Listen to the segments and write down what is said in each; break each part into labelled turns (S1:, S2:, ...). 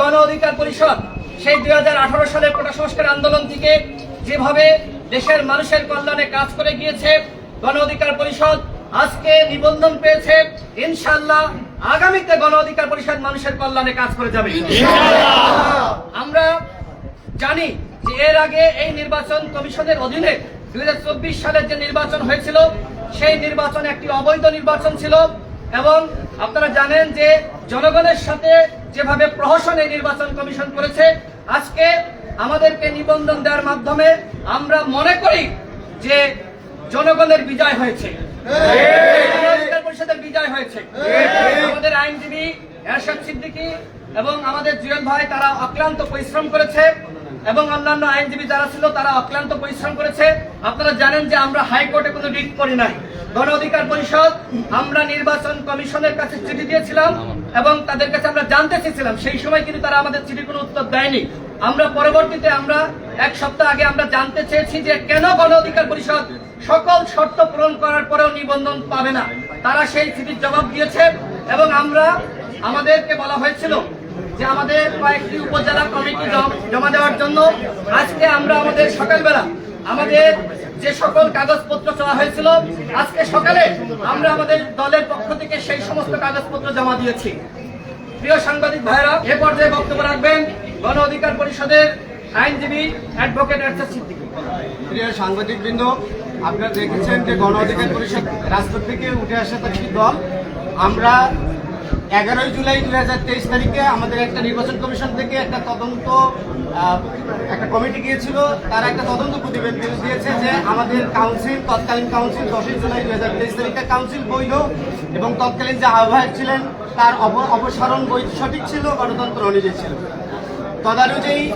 S1: গণ অধিকার পরিষদ সেই দুই সালের কোটা সংস্কার আন্দোলন থেকে যেভাবে দেশের মানুষের কল্যাণে কাজ করে গিয়েছে গণ অধিকার পরিষদ আজকে নিবন্ধন পেয়েছে ইনশাল্লাহ আগামীতে গণ অধিকার পরিষদ মানুষের কল্যাণে কাজ করে যাবে। আমরা জানি যে এর আগে এই নির্বাচন কমিশনের অধীনে দুই হাজার চব্বিশ সালের যে নির্বাচন হয়েছিল সেই নির্বাচন একটি অবৈধ নির্বাচন ছিল এবং আপনারা জানেন যে জনগণের সাথে যেভাবে প্রহসনে নির্বাচন কমিশন করেছে, আজকে আমাদেরকে নিবন্ধন দেওয়ার মাধ্যমে আমরা মনে করি যে জনগণের বিজয় হয়েছে। বিজয় হয়েছে। আমাদের আইনজীবী এরশাদ সিদ্দিকী এবং আমাদের জুয়েল ভাই, তারা অক্লান্ত পরিশ্রম করেছে। এবং অন্যান্য আইনজীবী যারা ছিল, তারা অক্লান্ত পরিশ্রম করেছে। আপনারা জানেন যে আমরা হাইকোর্টে কোনো রিট করি নাই। গণ অধিকার পরিষদ, আমরা নির্বাচন কমিশনের কাছে চিঠি দিয়েছিলাম এবং তাদের কাছে আমরা জানতে চেয়েছিলাম। সেই সময় কিন্তু তারা আমাদের চিঠি কোনো উত্তর দেয়নি। আমরা পরবর্তীতে আমরা এক সপ্তাহ আগে আমরা জানতে চেয়েছি যে কেন গণ অধিকার পরিষদ সকল শর্ত পূরণ করার পরেও নিবন্ধন পাবে না। তারা সেই চিঠির জবাব দিয়েছে এবং আমরা, আমাদেরকে বলা হয়েছিল যে আমাদের কয়েকটি উপজেলা কমিটি জমা দেওয়ার জন্য আজকে আমরা আমাদের সকালবেলা আমাদের যে সকল কাগজপত্র চাওয়া হয়েছিল, আজকে সকালে আমরা আমাদের দলের পক্ষ থেকে সেই সমস্ত কাগজপত্র জমা দিয়েছি। প্রিয় সাংবাদিক ভাইরা এ পর্যায়ে বক্তব্য রাখবেন গণ অধিকার পরিষদের আইনজীবী অ্যাডভোকেট সিদ্দিকী।
S2: প্রিয় সাংবাদিকবৃন্দ, আপনারা দেখেছেন যে গণ অধিকার পরিষদ রাজপথ থেকে উঠে আসা একটি দল। আমরা এগারোই জুলাই দুই হাজার তেইশ তারিখে আমাদের একটা নির্বাচন কমিশন থেকে একটা তদন্ত একটা কমিটি গিয়েছিল। তারা একটা তদন্ত প্রতিবেদন দিয়েছে যে আমাদের কাউন্সিল, তৎকালীন কাউন্সিল দশই জুলাই দুই হাজার তেইশ তারিখে কাউন্সিল বৈধ এবং তৎকালীন যে আহ্বায়ক ছিলেন, তার অপসারণ বৈধ সঠিক ছিল, গণতন্ত্র অনুযায়ী ছিল। তদানুযায়ী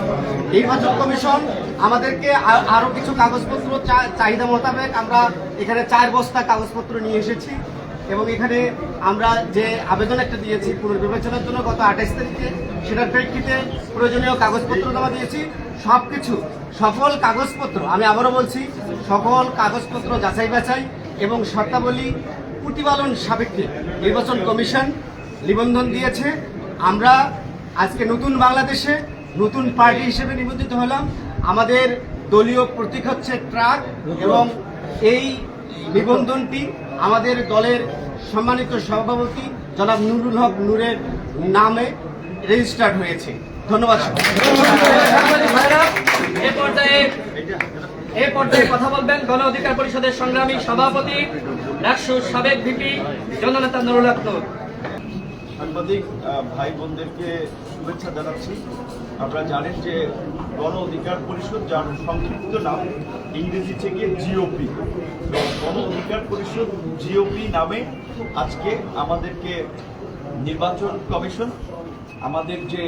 S2: নির্বাচন কমিশন আমাদেরকে আ- আরও কিছু কাগজপত্র চাহিদা মোতাবেক আমরা এখানে চার বস্তা কাগজপত্র নিয়ে এসেছি। এবং এখানে আমরা যে আবেদন একটা দিয়েছি পুনর্বিবেচনার জন্য গত আঠাইশ তারিখে, সেটার প্রেক্ষিতে প্রয়োজনীয় কাগজপত্র জমা দিয়েছি। সব কিছু সকল কাগজপত্র, আমি আবারও বলছি, সকল কাগজপত্র যাচাই বাছাই এবং শর্তাবলী প্রতিপালন সাপেক্ষে নির্বাচন কমিশন নিবন্ধন দিয়েছে। আমরা আজকে নতুন বাংলাদেশে নতুন পার্টি হিসেবে নিবন্ধিত হলাম। আমাদের দলীয় প্রতীক হচ্ছে ট্রাক এবং এই নিবন্ধনটি আমাদের দলের সম্মানিত সভাপতি জনাব নুরুল হক নূরের নামে রেজিস্টার্ড হয়েছে। ধন্যবাদ
S1: এ পর্যায়ে এ পর্যায়ে কথা বলবেন গণ অধিকার পরিষদের সংগ্রামী সভাপতি রাকসুর সাবেক ভিপি জননেতা নুরুল হক নূর।
S3: সাংবাদিক ভাই বোনদেরকে শুভেচ্ছা জানাচ্ছি। আপনারা জানেন যে গণ অধিকার পরিষদ যার সংক্ষিপ্ত নাম ইংরেজি থেকে জিওপি গণ অধিকার পরিষদ জিওপি নামে আজকে আমাদেরকে নির্বাচন কমিশন আমাদের যে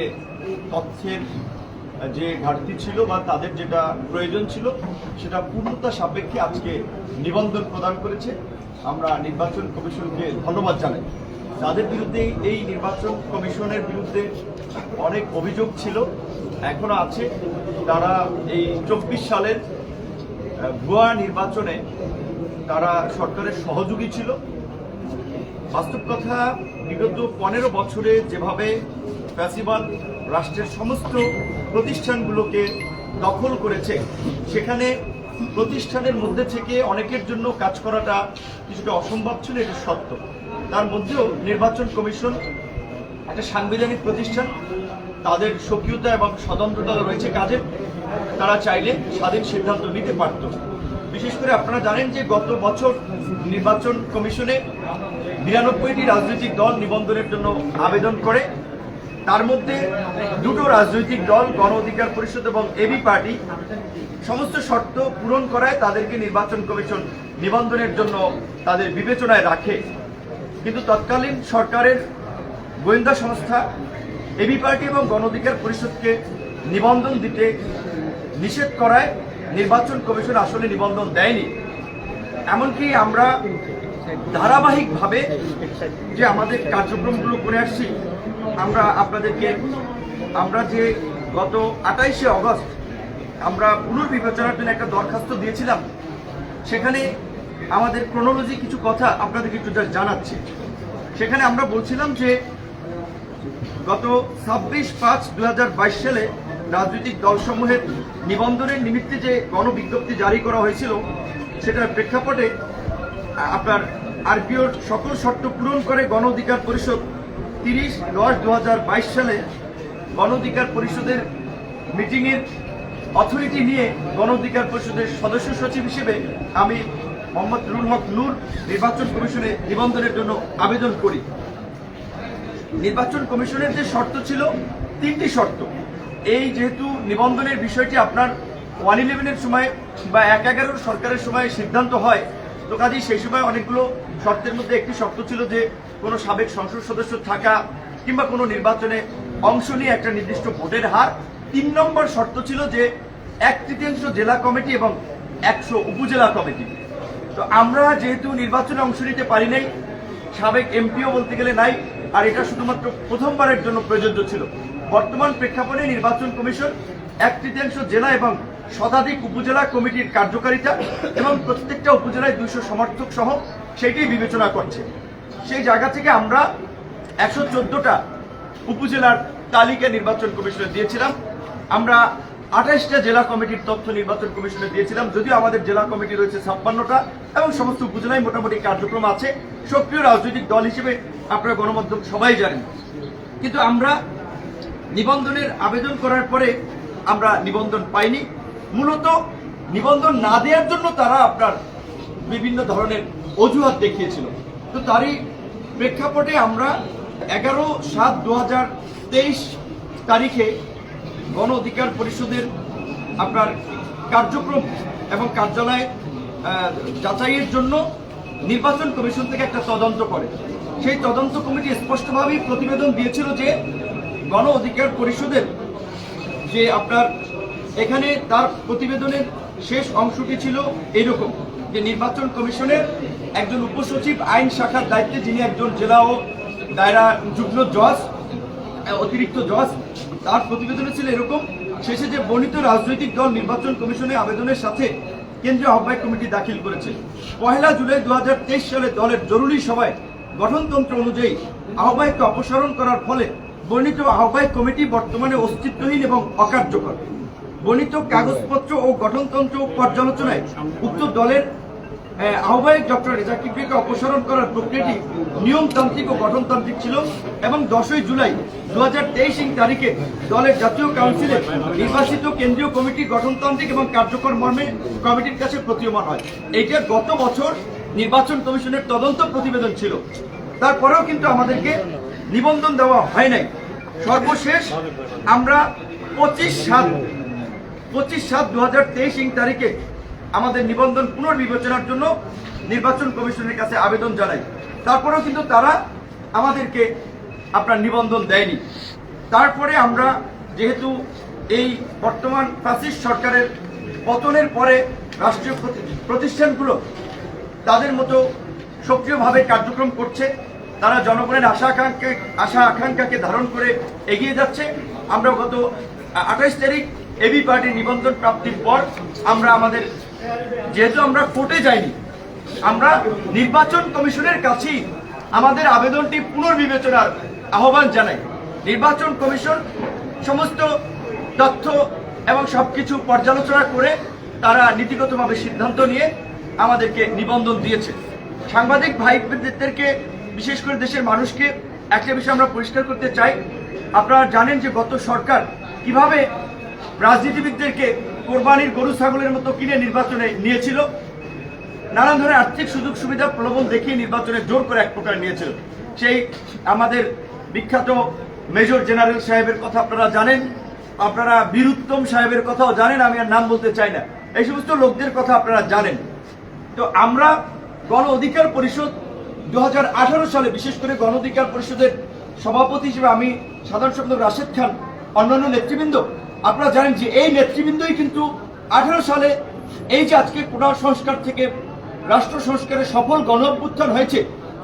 S3: তথ্যের যে ঘাটতি ছিল বা তাদের যেটা প্রয়োজন ছিল, সেটা পূর্ণতা সাপেক্ষে আজকে নিবন্ধন প্রদান করেছে। আমরা নির্বাচন কমিশনকে ধন্যবাদ জানাই। তাদের বিরুদ্ধে এই নির্বাচন কমিশনের বিরুদ্ধে অনেক অভিযোগ ছিল, এখনও আছে। তারা এই চব্বিশ সালের ভুয়া নির্বাচনে তারা সরকারের সহযোগী ছিল। বাস্তব কথা, বিগত পনেরো বছরে যেভাবে ফ্যাসিবাদ রাষ্ট্রের সমস্ত প্রতিষ্ঠানগুলোকে দখল করেছে, সেখানে প্রতিষ্ঠানের মধ্যে থেকে অনেকের জন্য কাজ করাটা কিছুটা অসম্ভব ছিল, এটা সত্য। তার মধ্যেও নির্বাচন কমিশন একটা সাংবিধানিক প্রতিষ্ঠান, তাদের সক্রিয়তা এবং স্বতন্ত্রতা রয়েছে কাজে তারা চাইলে স্বাধীন সিদ্ধান্ত নিতে পারত। বিশেষ করে আপনারা জানেন যে গত বছর নির্বাচন কমিশনে নিরানব্বইটি রাজনৈতিক দল নিবন্ধনের জন্য আবেদন করে। তার মধ্যে দুটো রাজনৈতিক দল, গণ অধিকার পরিষদ এবং এবি পার্টি, সমস্ত শর্ত পূরণ করায় তাদেরকে নির্বাচন কমিশন নিবন্ধনের জন্য তাদের বিবেচনায় রাখে। কিন্তু তৎকালীন সরকারের গোয়েন্দা সংস্থা, এবি পার্টি এবং গণ অধিকার পরিষদকে নিবন্ধন দিতে নিষেধ করায়। নির্বাচন কমিশন আসলে নিবন্ধন দেয়নি। এমনকি আমরা ধারাবাহিকভাবে যে আমাদের কার্যক্রমগুলো করে আসছি, আমরা আপনাদেরকে, আমরা যে গত আঠাইশে অগস্ট আমরা পুনর্বিবেচনার জন্য একটা দরখাস্ত দিয়েছিলাম, সেখানে আমাদের ক্রোনোলজি কিছু কথা আপনাদেরকে একটু জানাচ্ছি। সেখানে আমরা বলছিলাম যে গত ছাব্বিশ পাঁচ দু সালে রাজনৈতিক দলসমূহের নিবন্ধনের নিমিত্তে যে গণবিজ্ঞপ্তি জারি করা হয়েছিল, সেটার প্রেক্ষাপটে আপনার আরপিওর সকল শর্ত পূরণ করে গণ অধিকার পরিষদ তিরিশ দশ দু সালে গণ অধিকার পরিষদের মিটিংয়ের অথরিটি নিয়ে গণ অধিকার পরিষদের সদস্য সচিব হিসেবে আমি মোহাম্মদ রুল হক নূর নির্বাচন কমিশনে নিবন্ধনের জন্য আবেদন করি। নির্বাচন কমিশনের যে শর্ত ছিল, তিনটি শর্ত। এই যেহেতু নিবন্ধনের বিষয়টি আপনার ওয়ান ইলেভেনের সময় বা এক এগারোর সরকারের সময় সিদ্ধান্ত হয়, তো কাজেই সেই সময় অনেকগুলো শর্তের মধ্যে একটি শর্ত ছিল যে কোনো সাবেক সংসদ সদস্য থাকা কিংবা কোনো নির্বাচনে অংশ নিয়ে একটা নির্দিষ্ট ভোটের হার। তিন নম্বর শর্ত ছিল যে এক তৃতীয়াংশ জেলা কমিটি এবং একশো উপজেলা কমিটি। তো আমরা যেহেতু নির্বাচনে অংশ নিতে পারি নাই, সাবেক এমপিও বলতে গেলে নাই, আর এটা শুধুমাত্র প্রথমবারের জন্য প্রযোজ্য ছিল। বর্তমান প্রেক্ষাপটে নির্বাচন কমিশন এক তৃতীয়াংশ জেলা এবং শতাধিক উপজেলা কমিটির কার্যকারিতা এবং প্রত্যেকটা উপজেলায় দুইশো সমর্থক সহ সেটাই বিবেচনা করছে। সেই জায়গা থেকে আমরা একশো চোদ্দটা উপজেলার তালিকা নির্বাচন কমিশনে দিয়েছিলাম। আমরা আঠাশটা জেলা কমিটির তথ্য নির্বাচন কমিশনে দিয়েছিলাম। যদিও আমাদের জেলা কমিটি রয়েছে ছাপ্পান্নটা এবং সমস্ত উপজেলায় মোটামুটি কার্যক্রম আছে। সক্রিয় রাজনৈতিক দল হিসেবে আপনারা গণমাধ্যম সবাই জানেন। কিন্তু আমরা নিবন্ধনের আবেদন করার পরে আমরা নিবন্ধন পাইনি। মূলত নিবন্ধন না দেওয়ার জন্য তারা আপনার বিভিন্ন ধরনের অজুহাত দেখিয়েছিল। তো তারই প্রেক্ষাপটে আমরা এগারো সাত দু তারিখে গণ অধিকার পরিষদের আপনার কার্যক্রম এবং কার্যালয় যাচাইয়ের জন্য নির্বাচন কমিশন থেকে একটা তদন্ত করে। সেই তদন্ত কমিটি স্পষ্টভাবেই প্রতিবেদন দিয়েছিল যে গণ অধিকার পরিষদের যে আপনার এখানে তার প্রতিবেদনের শেষ অংশটি ছিল এরকম যে নির্বাচন কমিশনের একজন উপসচিব আইন শাখার দায়িত্বে যিনি একজন জেলা ও দায়রা যুগ্ম জজ, অতিরিক্ত জজ, তার প্রতিবেদনে ছিল এরকম। শেষে যে বর্ণিত রাজনৈতিক দল নির্বাচন কমিশনে আবেদনের সাথে কেন্দ্রীয় আহ্বায়ক কমিটি দাখিল করেছে। পহেলা জুলাই দু হাজার তেইশ সালে দলের জরুরি সভায় গঠনতন্ত্র অনুযায়ী আহ্বায়ককে অপসারণ করার ফলে বর্ণিত আহ্বায়ক কমিটি বর্তমানে অস্তিত্বহীন এবং অকার্যকর। বর্ণিত কাগজপত্র ও গঠনতন্ত্র পর্যালোচনায় উক্ত দলের আহ্বায়ক ডক্টর রেজা কিবরিকে অপসারণ করার প্রক্রিয়াটি নিয়মতান্ত্রিক ও গঠনতান্ত্রিক ছিল এবং দশই জুলাই দু হাজার তারিখে দলের জাতীয় কাউন্সিলে নির্বাচিত কেন্দ্রীয় কমিটি গঠনতান্ত্রিক এবং কার্যকর মর্মে কমিটির কাছে প্রতীয়মান হয়। এইটা গত বছর নির্বাচন কমিশনের তদন্ত প্রতিবেদন ছিল। তারপরেও কিন্তু আমাদেরকে নিবন্ধন দেওয়া হয় নাই। সর্বশেষ আমরা পঁচিশ সাত পঁচিশ সাত দু হাজার তেইশ ইং তারিখে আমাদের নিবন্ধন পুনর্বিবেচনার জন্য নির্বাচন কমিশনের কাছে আবেদন জানাই। তারপরেও কিন্তু তারা আমাদেরকে আপনার নিবন্ধন দেয়নি। তারপরে আমরা যেহেতু এই বর্তমান ফ্যাসিস্ট সরকারের পতনের পরে রাষ্ট্রীয় প্রতিষ্ঠানগুলো তাদের মতো সক্রিয়ভাবে কার্যক্রম করছে তারা জনগণের আশা আকাঙ্ক্ষা, আশা আকাঙ্ক্ষাকে ধারণ করে এগিয়ে যাচ্ছে। আমরা গত আঠাইশ তারিখ এবি পার্টির নিবন্ধন প্রাপ্তির পর আমরা আমাদের, যেহেতু আমরা কোর্টে যাইনি, আমরা নির্বাচন কমিশনের কাছেই আমাদের আবেদনটি পুনর্বিবেচনার আহ্বান জানাই। নির্বাচন কমিশন সমস্ত তথ্য এবং সবকিছু পর্যালোচনা করে তারা নীতিগতভাবে সিদ্ধান্ত নিয়ে আমাদেরকে নিবন্ধন দিয়েছে। সাংবাদিক ভাইদেরকে বিশেষ করে দেশের মানুষকে একটা বিষয় আমরা পরিষ্কার করতে চাই। আপনারা জানেন যে গত সরকার কীভাবে রাজনীতিবিদদেরকে কোরবানির গরু, ছাগলের মতো কিনে নির্বাচনে নিয়েছিল। নানান ধরনের আর্থিক সুযোগ সুবিধা প্রলোভন দেখিয়ে নির্বাচনে জোর করে এক প্রকার নিয়েছিল। সেই আমাদের বিখ্যাত মেজর জেনারেল সাহেবের কথা আপনারা জানেন। আপনারা বীরুত্তম সাহেবের কথাও জানেন, আমি আর নাম বলতে চাই না। এই সমস্ত লোকদের কথা আপনারা জানেন। তো আমরা গণ অধিকার পরিষদ দু হাজার আঠারো সালে বিশেষ করে গণ অধিকার পরিষদের সভাপতি হিসেবে আমি সাধারণ সম্পাদক রাশেদ খান, অন্যান্য নেতৃবৃন্দ, আপনারা জানেন যে এই নেতৃবৃন্দই কিন্তু আঠারো সালে এই যে আজকে কোটা সংস্কার থেকে রাষ্ট্র সংস্কারের সফল গণ অভ্যুত্থান হয়েছে,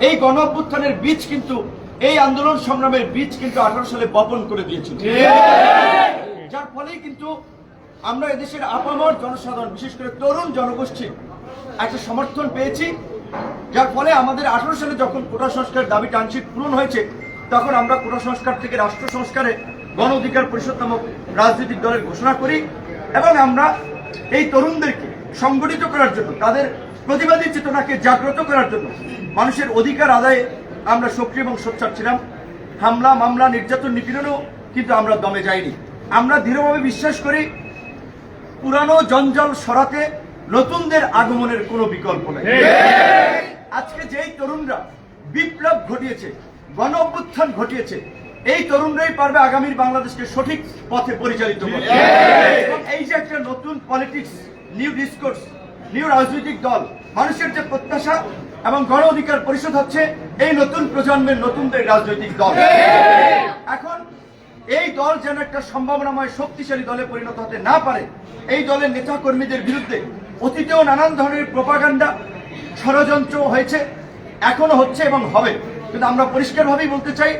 S3: এই গণ অভ্যুত্থানের বীজ কিন্তু, এই আন্দোলন সংগ্রামের বীজ কিন্তু আঠারো সালে বপন করে দিয়েছিল। যার ফলেই কিন্তু আমরা এদেশের আপামর জনসাধারণ, বিশেষ করে তরুণ জনগোষ্ঠী, একটা সমর্থন পেয়েছি। যার ফলে আমাদের আঠারো সালে যখন কোটা সংস্কার দাবিটা আংশিক পূরণ হয়েছে, তখন আমরা কোটা সংস্কার থেকে রাষ্ট্র সংস্কারে গণ অধিকার পরিষদ নামক রাজনৈতিক দলের ঘোষণা করি এবং আমরা এই তরুণদেরকে সংগঠিত করার জন্য, তাদের প্রতিবাদী চেতনাকে জাগ্রত করার জন্য মানুষের অধিকার আদায়ে আমরা সক্রিয় এবং সোচ্চার ছিলাম। হামলা, মামলা, নির্যাতন, নিপীড়নও কিন্তু আমরা দমে যাইনি। আমরা দৃঢ়ভাবে বিশ্বাস করি, পুরানো জঞ্জাল সরাতে নতুনদের আগমনের কোনো বিকল্প নেই। আজকে যেই তরুণরা বিপ্লব ঘটিয়েছে গণ অভ্যুত্থান ঘটিয়েছে এই তরুণরাই পারবে আগামীর বাংলাদেশকে সঠিক পথে পরিচালিত এবং এই যে একটা নতুন পলিটিক্স নিউ ডিসকোর্স নিউ রাজনৈতিক দল মানুষের যে প্রত্যাশা এবং গণ অধিকার পরিষদ হচ্ছে এই নতুন প্রজন্মের নতুনদের রাজনৈতিক দল। এখন এই দল যেন একটা সম্ভাবনাময় শক্তিশালী দলে পরিণত হতে না পারে এই দলের নেতা কর্মীদের বিরুদ্ধে অতীতেও নানান ধরনের প্রপাগান্ডা ষড়যন্ত্র হয়েছে এখনও হচ্ছে এবং হবে। কিন্তু আমরা পরিষ্কারভাবেই বলতে চাই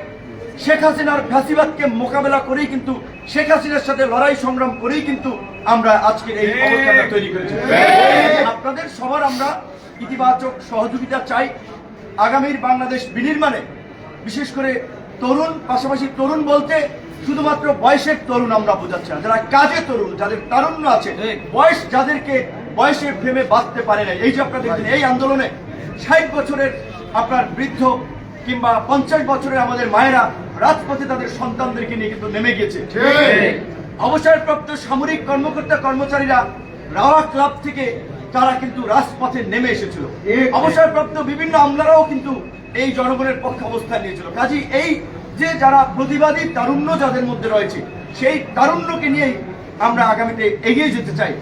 S3: শেখ হাসিনার ফ্যাসিবাদকে মোকাবেলা করেই কিন্তু শেখ হাসিনার সাথে লড়াই সংগ্রাম করেই কিন্তু আমরা আজকের এই অবস্থাটা তৈরি করেছি। আপনাদের সবার আমরা ইতিবাচক সহযোগিতা চাই। আগামীর বাংলাদেশ বিনির্মাণে বিশেষ করে তরুণ পাশাপাশি তরুণ বলতে শুধুমাত্র বয়সের তরুণ আমরা বোঝাচ্ছি যারা কাজে তরুণ যাদের তারুণ্য আছে বয়স যাদেরকে বয়সের প্রেমে বাঁধতে পারে না এই যে আপনারা দেখছেন এই আন্দোলনে ষাট বছরের আপনার বৃদ্ধ কিংবা পঞ্চাশ বছরের আমাদের মায়েরা রাজপথে তাদের সন্তানদেরকে নিয়ে কিন্তু নেমে গিয়েছে। অবসরপ্রাপ্ত সামরিক কর্মকর্তা কর্মচারীরা রাওয়া ক্লাব থেকে তারা কিন্তু রাজপথে নেমে এসেছিল। অবসরপ্রাপ্ত বিভিন্ন আমলারাও কিন্তু এই জনগণের পক্ষে অবস্থান নিয়েছিল। কাজী এই যে যারা প্রতিবাদী তারুণ্য যাদের মধ্যে রয়েছে সেই তারুণ্যকে নিয়েই আমরা আগামীতে এগিয়ে যেতে চাই।